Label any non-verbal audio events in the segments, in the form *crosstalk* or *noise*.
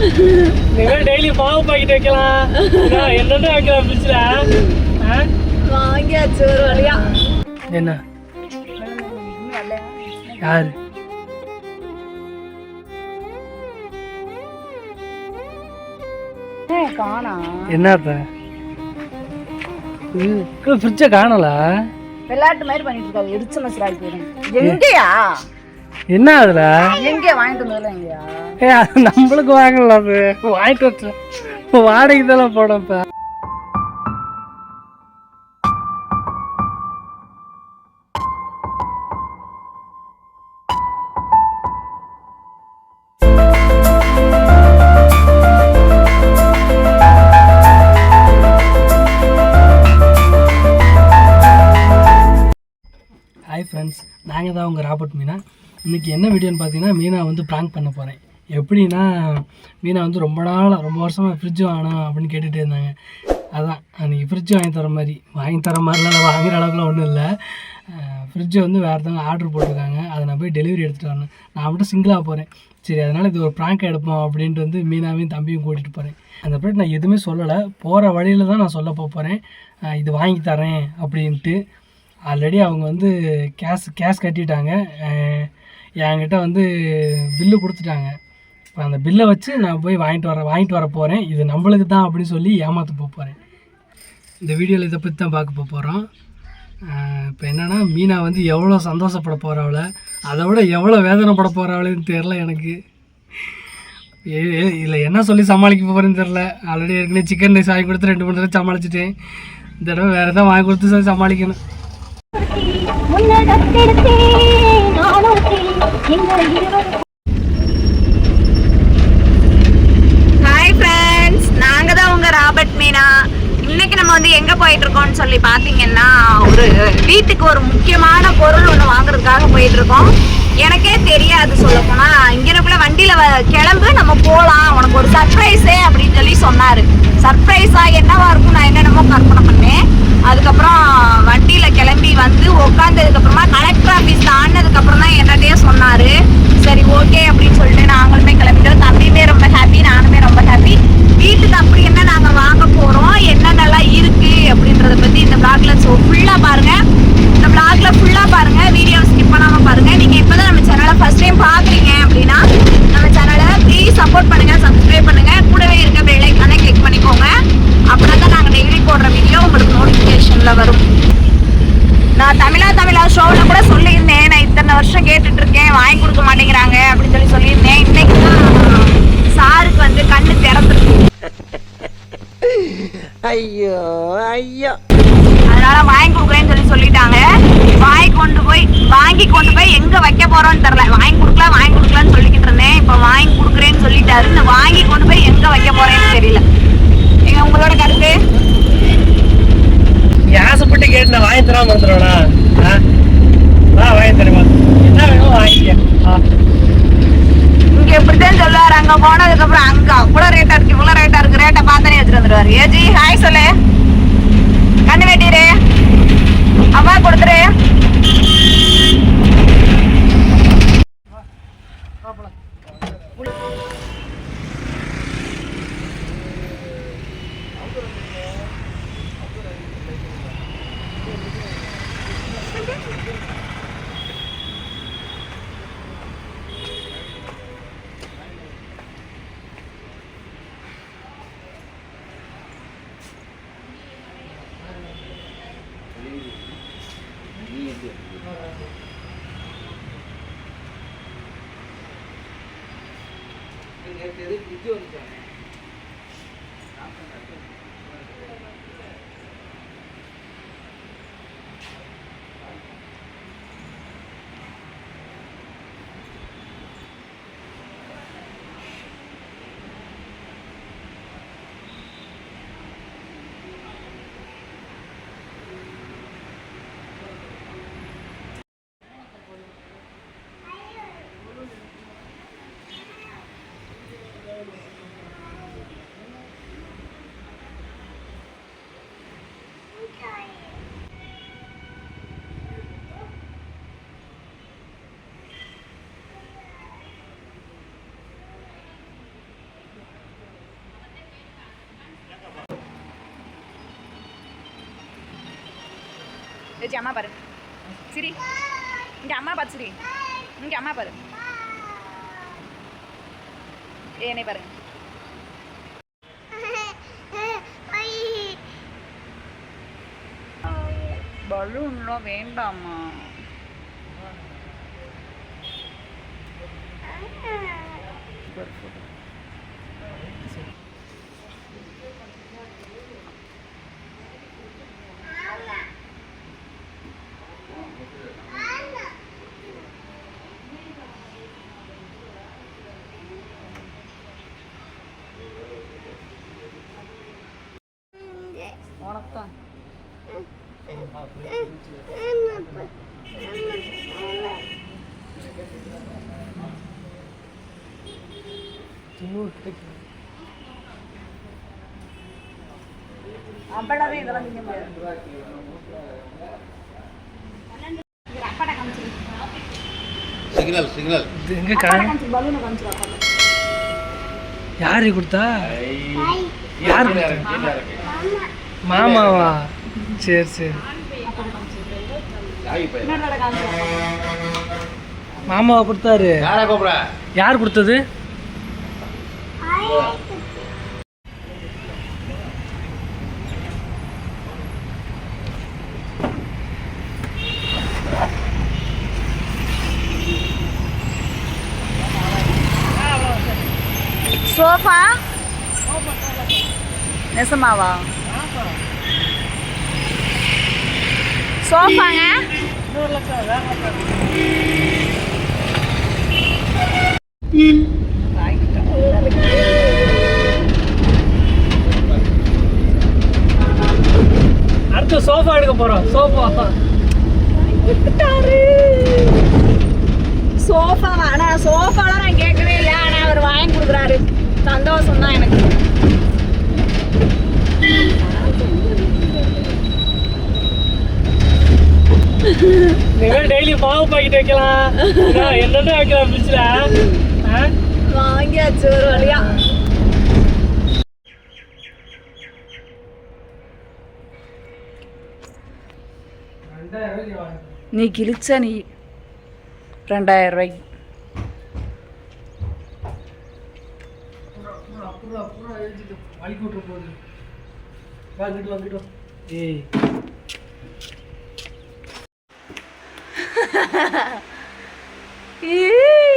நீங்கள் டெய்லி மாவு பாக்கெட் வைக்கலாம். என்ன, என்னென்ன வைக்கலாம் ஃப்ரிட்ஜில் வாங்கியாச்சு ஒரு வழியா. என்ன? யார்? என்னத்த? ஃப்ரிட்ஜை காணல? விளையாட்டு மாதிரி பண்ணிட்டு எரிச்ச எங்கயா? என்ன அதுல? எங்கேயா? வாங்கிட்டு எங்கயா? ஏ அது நம்மளுக்கு வாங்கல அது. வாங்கிட்டு வச்சு. இப்போ வாடகைக்கு தானே போடும் இப்போ. ஹாய் ஃப்ரெண்ட்ஸ் நாங்கள் தான் உங்கள் ராபர்ட் மீனா. இன்றைக்கி என்ன வீடியோன்னு பார்த்தீங்கன்னா மீனா வந்து ப்ராங்க் பண்ண போகிறேன் எப்படின்னா மீனா வந்து ரொம்ப நாளாக ரொம்ப வருஷமாக ஃப்ரிட்ஜ் வாங்கணும் அப்படின்னு கேட்டுகிட்டே இருந்தாங்க. அதான் அன்றைக்கி ஃப்ரிட்ஜ் வாங்கி தர மாதிரி வாங்கி தர மாதிரிலாம் நான் வாங்குற அளவுக்குலாம் ஒன்றும் இல்லை. ஃப்ரிட்ஜை வந்து வேறு ஒருத்தவங்க ஆர்டர் போட்டிருக்காங்க. அதை நான் போய் டெலிவரி எடுத்துகிட்டு வரணும். நான் மட்டும் சிங்கிளாக போகிறேன் சரி அதனால் இது ஒரு ப்ராங்க் எடுப்போம் அப்படின்ட்டு வந்து மீனாவையும் தம்பியும் கூட்டிகிட்டு போகிறேன் அந்த ப்ராடக்ட் நான் எதுவுமே சொல்லலை. போகிற வழியில் தான் நான் சொல்ல போகிறேன் இது வாங்கி தரேன் அப்படின்ட்டு. ஆல்ரெடி அவங்க வந்து கேஷ் கேஷ் கட்டிட்டாங்க. என்கிட்ட வந்து பில்லு கொடுத்துட்டாங்க. இப்போ அந்த பில்லை வச்சு நான் போய் வாங்கிட்டு வர வாங்கிட்டு வர போகிறேன் இது நம்மளுக்கு தான் அப்படின்னு சொல்லி ஏமாற்ற போக போகிறேன் இந்த வீடியோவில் இதை பற்றி தான் பார்க்க போக போகிறோம் இப்போ என்னென்னா மீனா வந்து எவ்வளோ சந்தோஷப்பட போகிறவள அதை விட எவ்வளோ வேதனைப்பட போகிறவளேன்னு தெரில எனக்கு. இல்லை என்ன சொல்லி சமாளிக்க போகிறேன்னு தெரில ஆல்ரெடி ஏற்கனவே சிக்கன் ரைஸ் வாங்கி கொடுத்து ரெண்டு மூணு தடவை சமாளிச்சிட்டேன். இந்த தடவை வேறு எதாவது வாங்கி கொடுத்து சரி சமாளிக்கணும் ஃப்ரெண்ட்ஸ் நாங்க தான் உங்க ராபர்ட் மீனா இன்னைக்கு நம்ம வந்து எங்க போயிட்டு இருக்கோம்னு சொல்லி பாத்தீங்கன்னா ஒரு வீட்டுக்கு ஒரு முக்கியமான பொருள் ஒன்று வாங்குறதுக்காக போயிட்டு இருக்கோம் எனக்கே தெரியாது சொல்ல போனா இங்கனக்குள்ள வண்டியில வ- கிளம்பு நம்ம போலாம். உனக்கு ஒரு சர்ப்ரைஸே அப்படின்னு சொல்லி சொன்னாரு. சர்ப்ரைஸா என்னவா இருக்கும் நான் என்னென்னமோ கற்பனை பண்ணேன் அதுக்கப்புறம் வண்டியில கிளம்பி வந்து உட்காந்ததுக்கு அப்புறமா கலெக்டர் ஆஃபீஸ் தாண்டினதுக்கு அப்புறம் தான் என்னட்டே சொன்னாரு சரி ஓகே அப்படின்னு சொல்லிட்டு நாங்களுமே கிளம்பிட்டோம் தம்பியுமே ரொம்ப ஹாப்பி நானுமே ரொம்ப ஹாப்பி வீட்டுக்கு அப்படி என்ன நாங்க வாங்க போறோம் என்னென்னலாம் இருக்கு அப்படின்றத பத்தி இந்த பிளாக்ல ஸோ ஃபுல்லா பாருங்க இந்த பிளாக்ல ஃபுல்லா பாருங்க வீடியோ ஸ்கிப் பண்ணாம பாருங்க நீங்க இப்பதான் நம்ம சேனலை ஃபர்ஸ்ட் டைம் பாக்குறீங்க அப்படின்னா நம்ம சேனலை ப்ளீஸ் சப்போர்ட் பண்ணுங்க சப்ஸ்கிரைப் பண்ணுங்க கூடவே இருக்க பெல் ஐக்கானை கிளிக் பண்ணிக்கோங்க அப்படின்னா தான் நாங்க டெய்லி போடுற வீடியோ உங்களுக்கு நோட்டிஃபிகேஷன்ல வரும் நான் தமிழா தமிழா ஷோவில் கூட சொல்லியிருந்தேன் நான் இத்தனை வருஷம் கேட்டுட்டு இருக்கேன் வாங்கி கொடுக்க மாட்டேங்கிறாங்க அப்படின்னு சொல்லி சொல்லியிருந்தேன் இன்னைக்கு தான் சாருக்கு வந்து கண்ணு திறந்துருக்கு ஐயோ ஐயோ. அதனால வாங்கி கொடுக்குறேன்னு சொல்லி சொல்லிட்டாங்க. வாங்கி கொண்டு போய் வாங்கி கொண்டு போய் எங்க வைக்க போறோம்னு தெரியல. வாங்கி கொடுக்கலாம் வாங்கி கொடுக்கலாம்னு சொல்லிக்கிட்டு இருந்தேன். இப்போ வாங்கி கொடுக்குறேன்னு சொல்லிட்டாரு. இந்த வாங்கி கொண்டு போய் எங்க வைக்க போறேன்னு தெரியல. எங்க உங்களோட கருத்து? ஆசைப்பட்டு கேட்டு நான் வாங்கி தராம வந்துடுவேனா ஆ? வாங்கி தருமா என்ன வேணும் வாங்கிக்க. எனக்கு எப்படிதான் சொல்லுவார் அங்க போனதுக்கு அப்புறம் அங்க அவ்வளவு ரேட்டா இருக்கு இவ்வளவு ரேட்டா இருக்கு. ரேட்டை பார்த்தனே வச்சுட்டு வந்துருவாரு. ஏஜி ஹாய் சொல்லு. கண்ணு வெட்டிடு. அம்மா கொடுத்துரு அப்படின்னு கேட்டது விஜய் வந்துச்சாங்க ஏச்சி அம்மா பாரு சிரி இங்க அம்மா பாரு சிரி இங்க அம்மா பாரு ஏனே பாருங்க பலூன்லாம் வேண்டாமா உனக்குதான் அவ்வளவே இதெல்லாம் திங்க முடியாது. இங்க அப்பாட்ட காமிச்சிரு சிக்னல் சிக்னல் இது எங்கே அப்பாட்ட கா காமிச்சிரு பலூனை காமிச்சிரு அப்பாட்ட யாரு கொடுத்தா? யார் கொடுத்தா? மாமாவா? சரி சரி. மாமாவா கொடுத்தாரு. யார் கொடுத்தது? சோஃபா? நெசமாவா? சோஃபாங்க. அடுத்து சோஃபா எடுக்க போறோம். சோஃபா. சோஃபா ஆனா சோஃபாலாம் நான் கேட்கவே இல்லை ஆனா அவர் வாங்கி கொடுக்குறாரு. சந்தோஷம் தான் எனக்கு. நீங்கள் டெய்லி மாவு பாக்கெட் வைக்கலாம். என்னென்ன வைக்கலாம் ஃப்ரிட்ஜில் வாங்கியாச்சு ஒரு வழியா. நீ கிழிச்ச நீ ரெண்டாயிரம் ரூபாய்க்கு. வலிக்கு விட்டுற போகுது. வாங்கிட்டு வாங்கிட்டு ஏய். *laughs* yeah.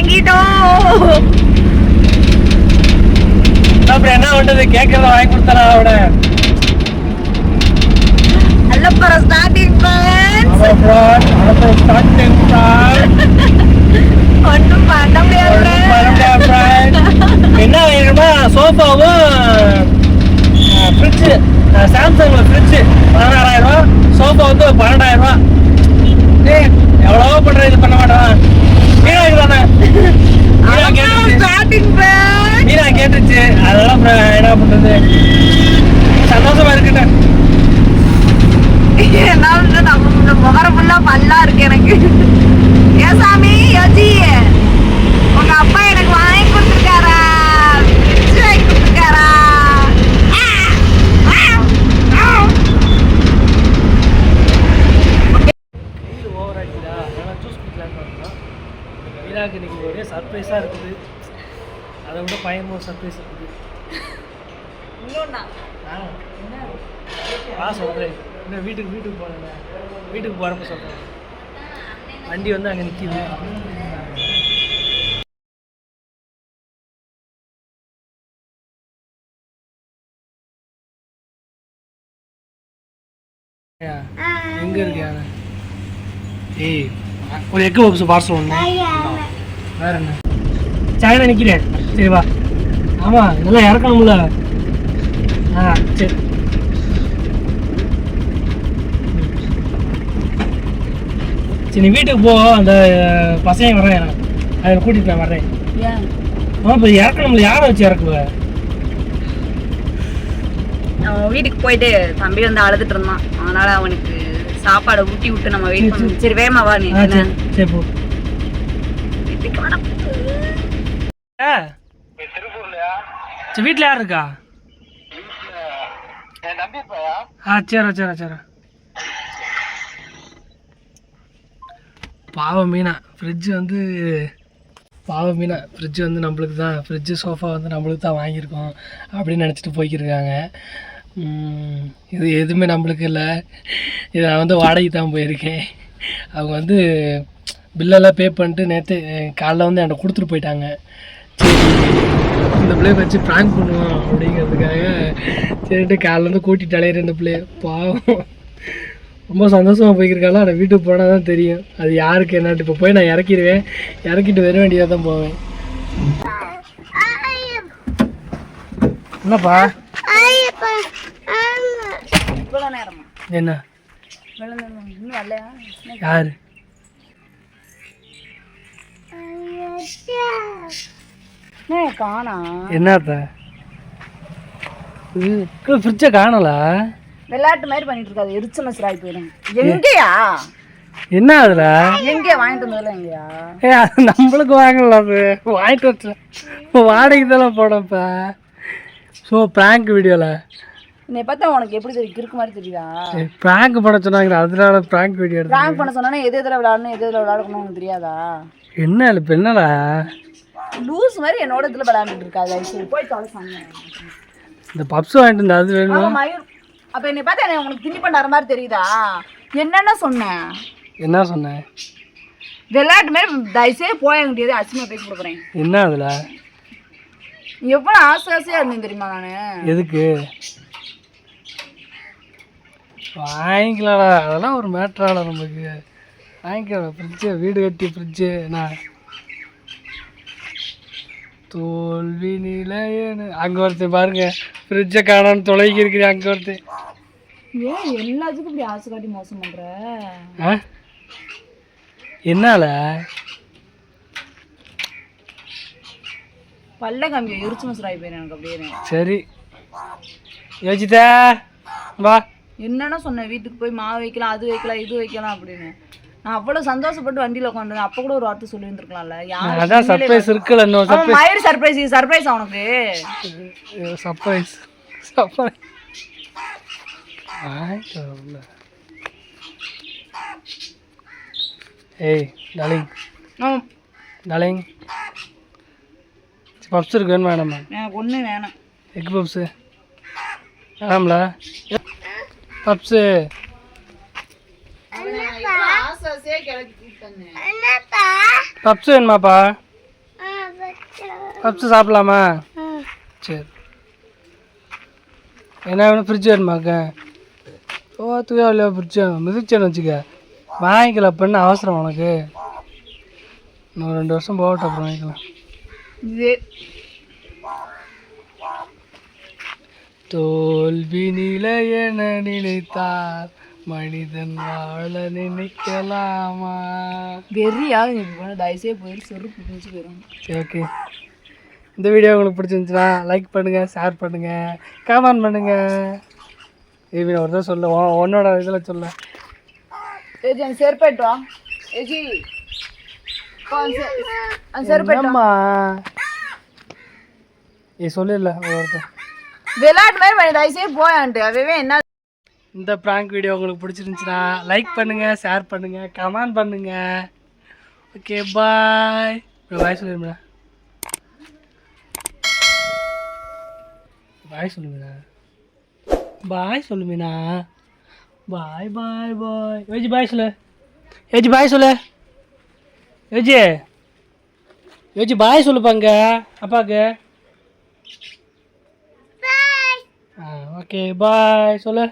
வாங்கிட்டோம் அப்புறம் என்ன பண்றது? கேட்கறத வாங்கி கொடுத்தாரா அவட அல்லப்பற ஸ்டார்டிங் ஒன்றும் பண்ண முடியாது friends. என்ன வேணுமா? சோஃபாவும் ஃப்ரிட்ஜு சாம்சங்ல ஃப்ரிட்ஜு பதினாறாயிரம் ரூபா. சோஃபா வந்து பன்னெண்டாயிரம் ரூபா டேய் எவ்வளவோ பண்ற இது பண்ண மாட்டான் மீனா இதுதானே மீனா அல்லப்பற கேட்டுச்சு starting friends. மீனா கேட்டுச்சு. அதெல்லாம் அப்புறம் என்ன பண்றது? சந்தோஷமா இந்த முகரம் ஃபுல்லா பல்லா இருக்கு எனக்கு. ஏன் சாமி யோசி உங்க அப்பா எனக்கு வாங்கி கொடுத்துருக்காரா? ஃப்ரிட்ஜ் வாங்கி கொடுத்துருக்காரா? இன்னைக்கு ஒரே சர்ப்ரைஸாக இருக்குது. அதை விட பயமும் சர்ப்ரைஸ் இன்னொன்னா? ஆ வா சொல்கிறேன் இன்னும் வீட்டுக்கு வீட்டுக்கு போனேன் வீட்டுக்கு போகிறப்ப சொல்கிறேன் வண்டி வந்து அங்கே நிற்கிது எங்கே இருக்கு ஏய் ஒரு எக்கு பப்ஸ் பார்சல் ஒன்று வேற என்ன? சாயனா நிற்கிறேன் சரி வா. ஆமாம் இதெல்லாம் இறக்கணும்ல. ஆ சரி. சரி நீ வீட்டுக்கு போ. அந்த பசங்க வரேன் அதில் கூட்டிகிட்டு நான் வரேன் ஏன்? ஆ இப்போ இறக்கணும்ல. யாரை வச்சு இறக்குவேன் அவன் வீட்டுக்கு போயிட்டு தம்பி வந்து அழுதுட்டு இருந்தான். அதனால அவனுக்கு சாப்பாடை ஊட்டி விட்டு நம்ம வெயிட் பண்ணணும். சரி. வேமா வா நீ. சரி. போ. வீட்டுக்கு சரி வீட்டில் யார் இருக்கா? ஆ சரி சரி சரி. பாவம் மீனா. ஃப்ரிட்ஜ் வந்து பாவம் மீனா. ஃப்ரிட்ஜ் வந்து நம்மளுக்கு தான். ஃப்ரிட்ஜு சோஃபா வந்து நம்மளுக்கு தான் வாங்கியிருக்கோம் அப்படின்னு நினச்சிட்டு போய்க்கிருக்காங்க. இது எதுவுமே நம்மளுக்கு இல்லை. இது நான் வந்து வாடகைக்கு தான் போயிருக்கேன். அவங்க வந்து பில்லெல்லாம் பே பண்ணிட்டு நேற்று காலைல வந்து என்கிட்ட கொடுத்துட்டு போயிட்டாங்க. இந்த பிள்ளைய வச்சு ப்ராங்க் பண்ணுவோம் அப்படிங்கிறதுக்காக சரிட்டு காலையிலேருந்து கூட்டிட்டு அலையிற இந்த பிள்ளைய. பாவம். ரொம்ப சந்தோஷமாக போய்க்கிருக்காள்? ஆனால் வீட்டுக்கு போனால் தான் தெரியும். அது யாருக்கு என்னட்டு இப்போ போய் நான் இறக்கிடுவேன். இறக்கிட்டு வர வேண்டியதாக தான் போவேன். என்னப்பா? என்ன? யாரு யார்? காணா? என்னத்த? ஃப்ரிட்ஜை காணலா? விளையாட்டு மாதிரி பண்ணிட்டு இருக்காது. எரிச்ச போயிடும் எங்கேயா? என்ன அதில்? எங்கேயா? வாங்கிட்டு வந்ததுல எங்கேயா? ஏ அது நம்மளுக்கு வாங்கல அது. வாங்கிட்டு வச்சேன் வாடகைக்கு தானே போனப்ப. ஸோ ப்ராங்க் வீடியோவில் என்னை பார்த்தா உனக்கு எப்படி தெரியும்? கிறுக்கு மாதிரி தெரியுதா? ப்ராங்க் பண்ண சொன்னாங்க அதனால ப்ராங்க் வீடியோ பிராங்க் பண்ண சொன்னா எது எதில் விளையாடணும் எது எதில் தெரியாதா? என்ன இப்போ என்னடா? லூஸ் மாதிரி என்னோட இதில் விளையாண்டுட்டு இருக்காது சரி போய் தொலை சொன்னேன் இந்த பப்ஸ் வாங்கிட்டு இருந்த அது வேணுமா? மயூர். அப்ப என்னை பார்த்தா என்ன உனக்கு திண்டி பண்ணார மாதிரி தெரியுதா? என்னென்ன சொன்னேன் என்ன சொன்னேன் விளையாட்டு மாதிரி தயவுசெய்து போய வேண்டியது அசிமா பேசி கொடுக்குறேன். என்ன அதில்? எவ்வளோ ஆசை ஆசையாக இருந்தேன் தெரியுமா நான்? எதுக்கு? வாங்கிக்கலாம்டா. அதெல்லாம் ஒரு மேட்ராடா நமக்கு. வாங்கிக்கலாம் ஃப்ரிட்ஜு வீடு கட்டி ஃப்ரிட்ஜு நான் தோல்வி நிலையனு அங்கே ஒருத்தன் பாருங்க ஃப்ரிட்ஜை காணான்னு தொலைக்கி இருக்கிறேன் அங்கே ஒருத்தன். ஏன் எல்லாத்துக்கும் இப்படி ஆசை காட்டி மோசம் பண்ற? ஆ? என்னால? பல்ல கம்பி எரிச்சு மசுராய் போயிடும் எனக்கு அப்படியே. சரி. யோசித்தா வா. என்னென்ன சொன்னேன் வீட்டுக்கு போய் மாவு வைக்கலாம் அது வைக்கலாம் இது வைக்கலாம் அப்படின்னு. நான் அவ்வளோ சந்தோஷப்பட்டு வண்டியில் உட்காந்து அப்போ கூட ஒரு வார்த்தை சொல்லி இருந்திருக்கலாம்ல யார் அதான் சர்ப்ரைஸ் இருக்குல்ல இன்னும் அவன் மயிறு சர்ப்ரைஸ் சர்ப்ரைஸ் அவனுக்கு சர்ப்ரைஸ் சர்ப்ரைஸ் ஏய் டாலிங் அவன் டாலிங் பப்ஸ் இருக்கு வேணுமா வேணாமா? எனக்கு ஒன்று வேணாம். எக் பப்ஸு வேணாம்ல. பப்ஸு பப்ஸ் வேணுமாப்பா பப்ஸ் சாப்பிடலாமா சரி என்ன வேணும் ஃப்ரிட்ஜ் வேணுமாக்க ஓத்துவே இல்லையா ஃப்ரிட்ஜ் மிதிச்சேன்னு வச்சுக்க வாங்கிக்கலாம் பண்ண அவசரம் உனக்கு. இன்னும் ரெண்டு வருஷம் போகட்டும் அப்புறம் வாங்கிக்கலாம் இது தோல்வி நிலையென நினைத்தார். மனிதன் வாழ நினைக்கலாமா? வெறியா நீ போன தயவுசெய்து போயிட்டு செருப்பு பிடிச்சி போயிடும் ஓகே இந்த வீடியோ உங்களுக்கு பிடிச்சிருந்துச்சுன்னா லைக் பண்ணுங்கள் ஷேர் பண்ணுங்கள் கமெண்ட் பண்ணுங்கள் ஏவி ஒரு தான் சொல்ல உன்- உன்னோட இதில் சொல்ல. ஏஜி அந்த செருப்பு எடுத்து வா. ஏஜி அந்த ஏ சொல்லிடல ஒருத்தர் விளையாட்டு மாதிரி பண்ணி தயவுசெய்து போயான்ட்டு அதுவே என்ன இந்த ப்ராங்க் வீடியோ உங்களுக்கு பிடிச்சிருந்துச்சுன்னா லைக் பண்ணுங்கள் ஷேர் பண்ணுங்கள் கமெண்ட் பண்ணுங்கள் ஓகே பாய் பாய் சொல்லிடுங்க பாய் சொல்லுங்கண்ணா பாய் சொல்லுமீனா பாய் பாய் பாய் ஏஜி பாய் சொல்லு. ஏஜி பாய் சொல்லு. ஏஜி. ஏஜி பாய் சொல்லுப்பாங்க அப்பாவுக்கு ஆ ஓகே பாய் சொல்லு.